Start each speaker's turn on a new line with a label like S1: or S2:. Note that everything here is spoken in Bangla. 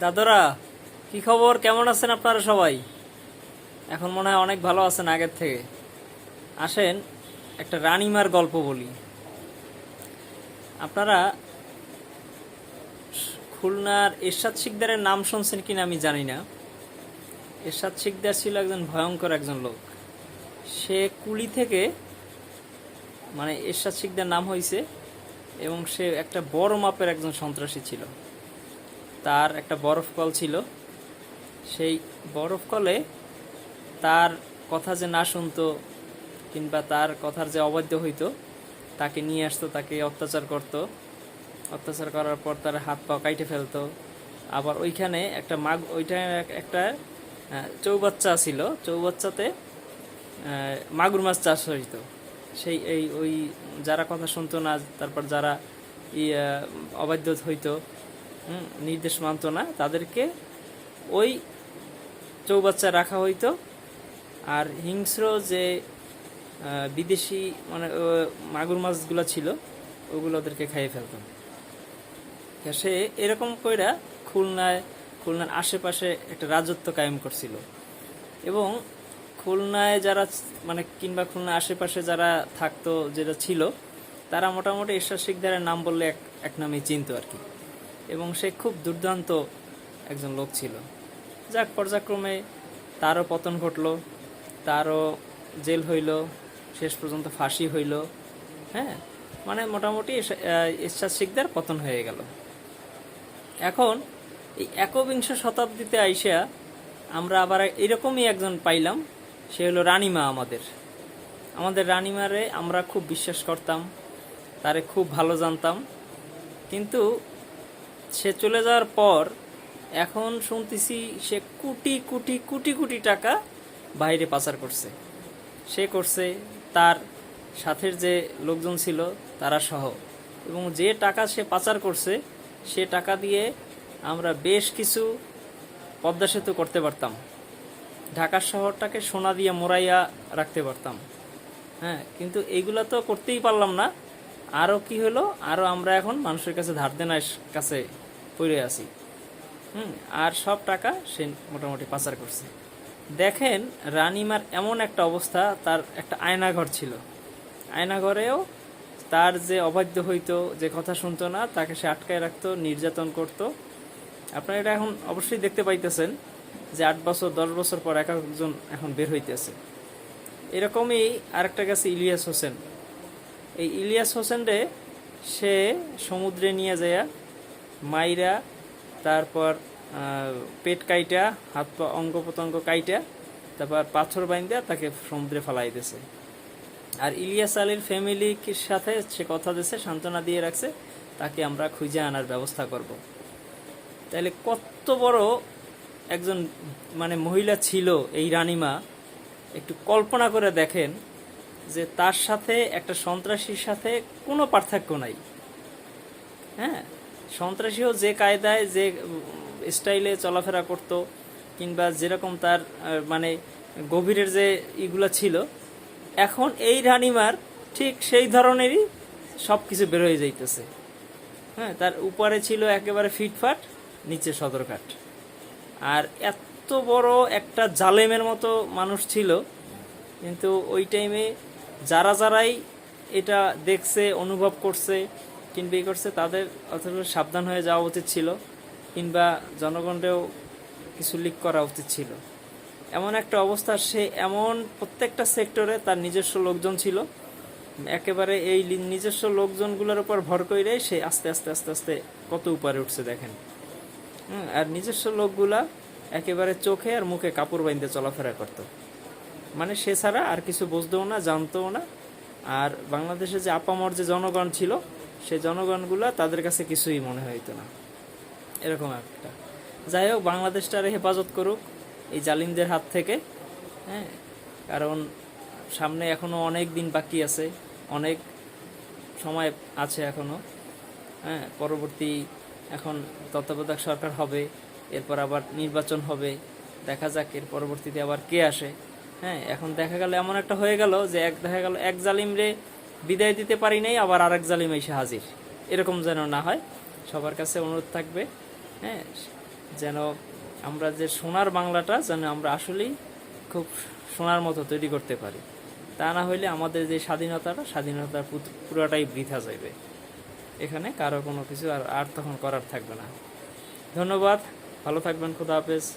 S1: দাদরা, কি খবর? কেমন আছেন আপনারা সবাই? এখন মনে হয় অনেক ভালো আছেন আগের থেকে। আসেন, একটা রানিমার গল্প বলি। আপনারা খুলনার এরশাদ শিকদারের নাম শুনছেন কিনা আমি জানি না। এরশাদ শিকদার ছিল একজন ভয়ঙ্কর একজন লোক। সে কুলি থেকে মানে এরশাদ শিকদার নাম হয়েছে এবং সে একটা বড় মাপের একজন সন্ত্রাসী ছিল। তার একটা বরফ কল ছিল। সেই বরফ কলে তার কথা যে না শুনতো কিংবা তার কথার যে অবাধ্য হইতো, তাকে নিয়ে আসতো, তাকে অত্যাচার করত। অত্যাচার করার পর তার হাত পা কাইটে ফেলতো। আবার ওইখানে একটা মাগ, ওইটা একটা চৌবাচ্চা ছিল। চৌবাচ্চাতে মাগুর মাছ চাষ হইতো। সেই এই, ওই যারা কথা শুনতো না, তারপর যারা অবাধ্য হইতো নির্দেশ মানতো না। তাদেরকে ওই চৌবাচ্চা রাখা হইতো। আর হিংস্র যে বিদেশি মানে মাগুর মাছগুলো ছিল, ওগুলো ওদেরকে খাইয়ে ফেলতাম সে এরকম কইরা খুলনায়, খুলনার আশেপাশে একটা রাজত্ব কায়েম করছিল। এবং খুলনায় যারা মানে কিংবা খুলনার আশেপাশে যারা থাকতো, যেটা ছিল, তারা মোটামুটি ঈশ্বর শিকদারের নাম বললে এক এক নামে চিনত আর কি। এবং সে খুব দুর্দান্ত একজন লোক ছিল। যাক, পর্যায়ক্রমে তারও পতন ঘটলো, তারও জেল হইল, শেষ পর্যন্ত ফাঁসি হইল হ্যাঁ? মানে মোটামুটি ঈশ্বর শিকদার পতন হয়ে গেল। এখন এই একবিংশ শতাব্দীতে আইসা আমরা আবার এরকমই একজন পাইলাম, সে হলো রানীমা আমাদের। আমাদের রানীমারে আমরা খুব বিশ্বাস করতাম, তারে খুব ভালো জানতাম। কিন্তু সে চলে যাওয়ার পর এখন শুনতেছি সে কোটি কোটি কোটি কোটি টাকা বাইরে পাচার করছে। সে করছে তার সাথের যে লোকজন ছিল তারা সহ। এবং যে টাকা সে পাচার করছে, সে টাকা দিয়ে আমরা বেশ কিছু পদ্মা সেতু করতে পারতাম। ঢাকা শহরটাকে সোনা দিয়ে মোড়াইয়া রাখতে পারতাম। হ্যাঁ কিন্তু এইগুলা তো করতেই পারলাম না। আরও কি হলো? আরও আমরা এখন মানুষের কাছে ধার দেনার কাছে পড়ে আছি। হুম, আর সব টাকা সে মোটামুটি পাচার করছে। দেখেন, রানিমার এমন একটা অবস্থা, তার একটা আয়নাঘর ছিল। আয়নাঘরেও তার যে অবাধ্য হইতো, যে কথা শুনতো না, তাকে সে আটকায় রাখতো, নির্যাতন করতো। আপনারা এটা এখন অবশ্যই দেখতে পাইতেছেন যে আট বছর, দশ বছর পর এক একজন এখন বের হইতেছে। এরকমই আরেকটা গেছে ইলিয়াস হোসেন। এই ইলিয়াস হোসেন রে সে সমুদ্রে নিয়ে যায় মাইরা, তারপর পেট কাইটা, হাত পা, অঙ্গ প্রত্যঙ্গ কাইটা, তারপর পাথর বাইন্দা তাকে সমুদ্রে ফালাই দিয়েছে আর ইলিয়াস আলীর ফ্যামিলির সাথে সে কথা দিয়েছে সান্ত্বনা দিয়ে রাখছে, তাকে আমরা খুঁজে আনার ব্যবস্থা করব। তাহলে কত বড় একজন মানে মহিলা ছিল এই রানীমা, একটু কল্পনা করে দেখেন যে তার সাথে, একটা সন্ত্রাসীর সাথে কোনো পার্থক্য নাই। হ্যাঁ? সন্ত্রাসীও যে কায়দায়, যে স্টাইলে চলাফেরা করতো, কিংবা যেরকম তার মানে গভীরের যে ইগুলা ছিল, এখন এই রানিমার ঠিক সেই ধরনেরই সব কিছু বের হয়ে যাইতেছে। হ্যাঁ? তার উপরে ছিল একেবারে ফিটফাট, নিচে সদরঘাট। আর এত বড় একটা জালেমের মতো মানুষ ছিল, কিন্তু ওই টাইমে যারা যারাই এটা দেখছে, অনুভব করছে, কিংবা ই করছে, তাদের অথচ সাবধান হয়ে যাওয়া উচিত ছিল, কিংবা জনগণেও কিছু লিক করা উচিত ছিল। এমন একটা অবস্থা, সে এমন প্রত্যেকটা সেক্টরে তার নিজস্ব লোকজন ছিল। একেবারে এই নিজস্ব লোকজনগুলোর উপর ভর করে সে আস্তে আস্তে আস্তে আস্তে কত উপরে উঠছে দেখেন। আর নিজস্ব লোকগুলা একেবারে চোখে আর মুখে কাপড় বাইন্দে চলাফেরা করতো। মানে সে ছাড়া আর কিছু বুঝতেও না, জানতেও না। আর বাংলাদেশে যে আপামর যে জনগণ ছিল, সে জনগণগুলা তাদের কাছে কিছুই মনে হইতো না। এরকম একটা। যাই হোক, বাংলাদেশটারে হেফাজত করুক এই জালিমদের হাত থেকে হ্যাঁ? কারণ সামনে এখনও অনেক দিন বাকি আছে, অনেক সময় আছে এখনও হ্যাঁ? পরবর্তী এখন তত্ত্বাবধায়ক সরকার হবে, এরপর আবার নির্বাচন হবে, দেখা যাক এর পরবর্তীতে আবার কে আসে। হ্যাঁ এখন দেখা গেল এমন একটা হয়ে গেল যে এক দেখা গেল এক জালিম রে বিদায় দিতে পারি নাই, আবার আরেক জালিম এসে হাজির। এরকম যেন না হয়। সবার কাছে অনুরোধ থাকবে হ্যাঁ যেন আমরা যে সোনার বাংলাটা যেন আমরা আসলেই খুব সোনার মতো তৈরি করতে পারি। তা না হইলে আমাদের যে স্বাধীনতাটা, স্বাধীনতার পুরোটাই বৃথা যাইবে। এখানে কারও কোনো কিছু আর আর তখন করার থাকবে না। ধন্যবাদ, ভালো থাকবেন, খুদা হাফেজ।